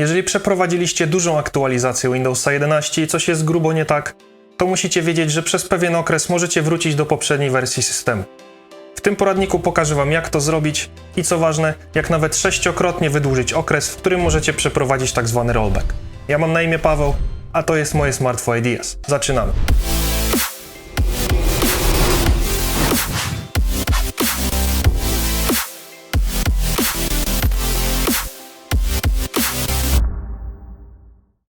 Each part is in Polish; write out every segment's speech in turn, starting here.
Jeżeli przeprowadziliście dużą aktualizację Windowsa 11 i coś jest grubo nie tak, to musicie wiedzieć, że przez pewien okres możecie wrócić do poprzedniej wersji systemu. W tym poradniku pokażę Wam, jak to zrobić i co ważne, jak nawet sześciokrotnie wydłużyć okres, w którym możecie przeprowadzić tak zwany rollback. Ja mam na imię Paweł, a to jest moje Smartphone Ideas. Zaczynamy.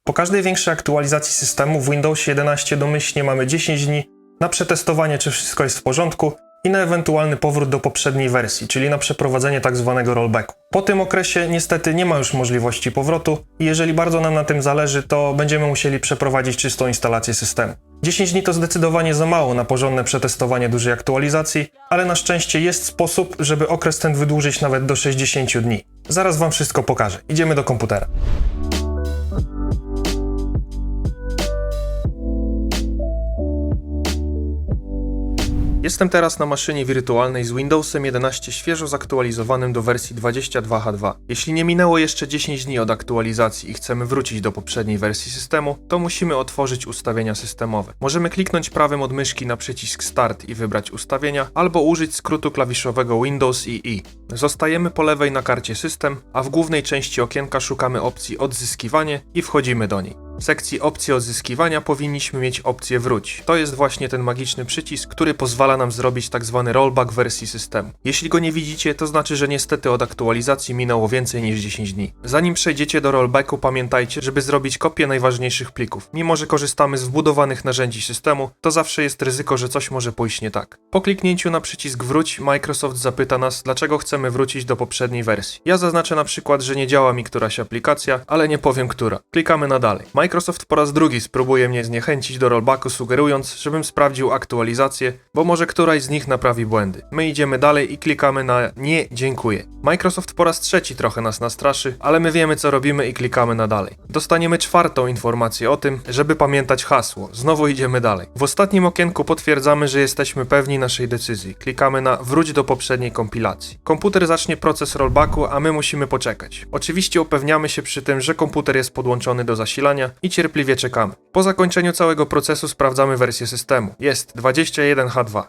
Po każdej większej aktualizacji systemu w Windowsie 11 domyślnie mamy 10 dni na przetestowanie, czy wszystko jest w porządku i na ewentualny powrót do poprzedniej wersji, czyli na przeprowadzenie tak zwanego rollbacku. Po tym okresie niestety nie ma już możliwości powrotu i jeżeli bardzo nam na tym zależy, to będziemy musieli przeprowadzić czystą instalację systemu. 10 dni to zdecydowanie za mało na porządne przetestowanie dużej aktualizacji, ale na szczęście jest sposób, żeby okres ten wydłużyć nawet do 60 dni. Zaraz Wam wszystko pokażę. Idziemy do komputera. Jestem teraz na maszynie wirtualnej z Windowsem 11 świeżo zaktualizowanym do wersji 22H2. Jeśli nie minęło jeszcze 10 dni od aktualizacji i chcemy wrócić do poprzedniej wersji systemu, to musimy otworzyć ustawienia systemowe. Możemy kliknąć prawym od myszki na przycisk Start i wybrać ustawienia, albo użyć skrótu klawiszowego Windows i I. Zostajemy po lewej na karcie System, a w głównej części okienka szukamy opcji Odzyskiwanie i wchodzimy do niej. W sekcji opcji odzyskiwania powinniśmy mieć opcję wróć. To jest właśnie ten magiczny przycisk, który pozwala nam zrobić tak zwany rollback wersji systemu. Jeśli go nie widzicie, to znaczy, że niestety od aktualizacji minęło więcej niż 10 dni. Zanim przejdziecie do rollbacku, pamiętajcie, żeby zrobić kopię najważniejszych plików. Mimo, że korzystamy z wbudowanych narzędzi systemu, to zawsze jest ryzyko, że coś może pójść nie tak. Po kliknięciu na przycisk wróć, Microsoft zapyta nas, dlaczego chcemy wrócić do poprzedniej wersji. Ja zaznaczę na przykład, że nie działa mi któraś aplikacja, ale nie powiem która. Klikamy na dalej. Microsoft po raz drugi spróbuje mnie zniechęcić do rollbacku, sugerując, żebym sprawdził aktualizację, bo może któraś z nich naprawi błędy. My idziemy dalej i klikamy na nie, dziękuję. Microsoft po raz trzeci trochę nas nastraszy, ale my wiemy co robimy i klikamy na dalej. Dostaniemy czwartą informację o tym, żeby pamiętać hasło. Znowu idziemy dalej. W ostatnim okienku potwierdzamy, że jesteśmy pewni naszej decyzji. Klikamy na wróć do poprzedniej kompilacji. Komputer zacznie proces rollbacku, a my musimy poczekać. Oczywiście upewniamy się przy tym, że komputer jest podłączony do zasilania i cierpliwie czekamy. Po zakończeniu całego procesu sprawdzamy wersję systemu. Jest 21H2.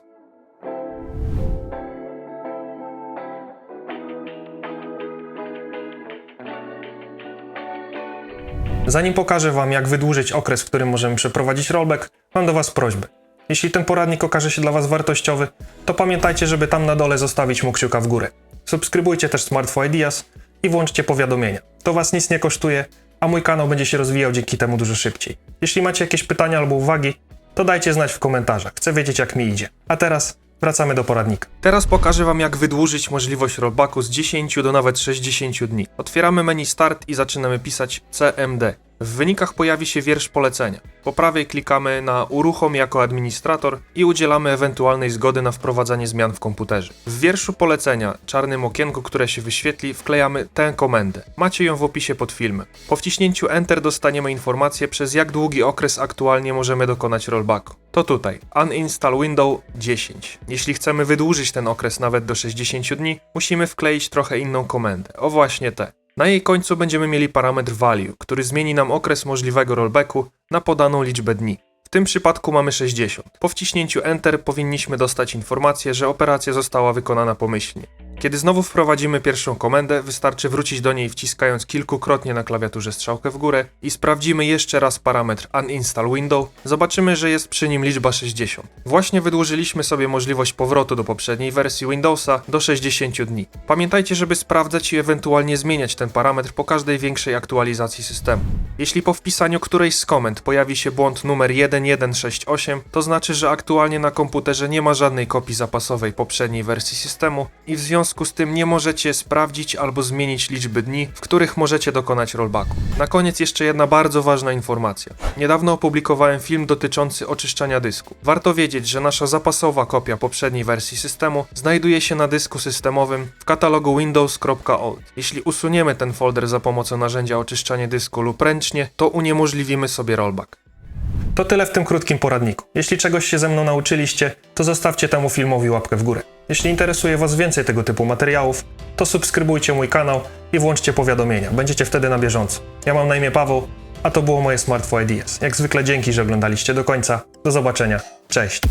Zanim pokażę Wam, jak wydłużyć okres, w którym możemy przeprowadzić rollback, mam do Was prośbę. Jeśli ten poradnik okaże się dla Was wartościowy, to pamiętajcie, żeby tam na dole zostawić mu kciuka w górę. Subskrybujcie też Smartphone Ideas i włączcie powiadomienia. To Was nic nie kosztuje, a mój kanał będzie się rozwijał dzięki temu dużo szybciej. Jeśli macie jakieś pytania albo uwagi, to dajcie znać w komentarzach. Chcę wiedzieć, jak mi idzie. A teraz wracamy do poradnika. Teraz pokażę Wam, jak wydłużyć możliwość rollbacku z 10 do nawet 60 dni. Otwieramy menu Start i zaczynamy pisać CMD. W wynikach pojawi się wiersz polecenia. Po prawej klikamy na Uruchom jako administrator i udzielamy ewentualnej zgody na wprowadzanie zmian w komputerze. W wierszu polecenia, czarnym okienku, które się wyświetli, wklejamy tę komendę. Macie ją w opisie pod filmem. Po wciśnięciu Enter dostaniemy informację, przez jak długi okres aktualnie możemy dokonać rollbacku. To tutaj, Uninstall Window 10. Jeśli chcemy wydłużyć ten okres nawet do 60 dni, musimy wkleić trochę inną komendę. O właśnie tę. Na jej końcu będziemy mieli parametr value, który zmieni nam okres możliwego rollbacku na podaną liczbę dni. W tym przypadku mamy 60. Po wciśnięciu Enter powinniśmy dostać informację, że operacja została wykonana pomyślnie. Kiedy znowu wprowadzimy pierwszą komendę, wystarczy wrócić do niej wciskając kilkukrotnie na klawiaturze strzałkę w górę i sprawdzimy jeszcze raz parametr Uninstall Window, zobaczymy, że jest przy nim liczba 60. Właśnie wydłużyliśmy sobie możliwość powrotu do poprzedniej wersji Windowsa do 60 dni. Pamiętajcie, żeby sprawdzać i ewentualnie zmieniać ten parametr po każdej większej aktualizacji systemu. Jeśli po wpisaniu którejś z komend pojawi się błąd numer 1168, to znaczy, że aktualnie na komputerze nie ma żadnej kopii zapasowej poprzedniej wersji systemu i w związku z tym nie możecie sprawdzić albo zmienić liczby dni, w których możecie dokonać rollbacku. Na koniec jeszcze jedna bardzo ważna informacja. Niedawno opublikowałem film dotyczący oczyszczania dysku. Warto wiedzieć, że nasza zapasowa kopia poprzedniej wersji systemu znajduje się na dysku systemowym w katalogu windows.old. Jeśli usuniemy ten folder za pomocą narzędzia oczyszczania dysku lub ręcznie, to uniemożliwimy sobie rollback. To tyle w tym krótkim poradniku. Jeśli czegoś się ze mną nauczyliście, to zostawcie temu filmowi łapkę w górę. Jeśli interesuje Was więcej tego typu materiałów, to subskrybujcie mój kanał i włączcie powiadomienia. Będziecie wtedy na bieżąco. Ja mam na imię Paweł, a to było moje Smartfo Ideas. Jak zwykle dzięki, że oglądaliście do końca. Do zobaczenia. Cześć.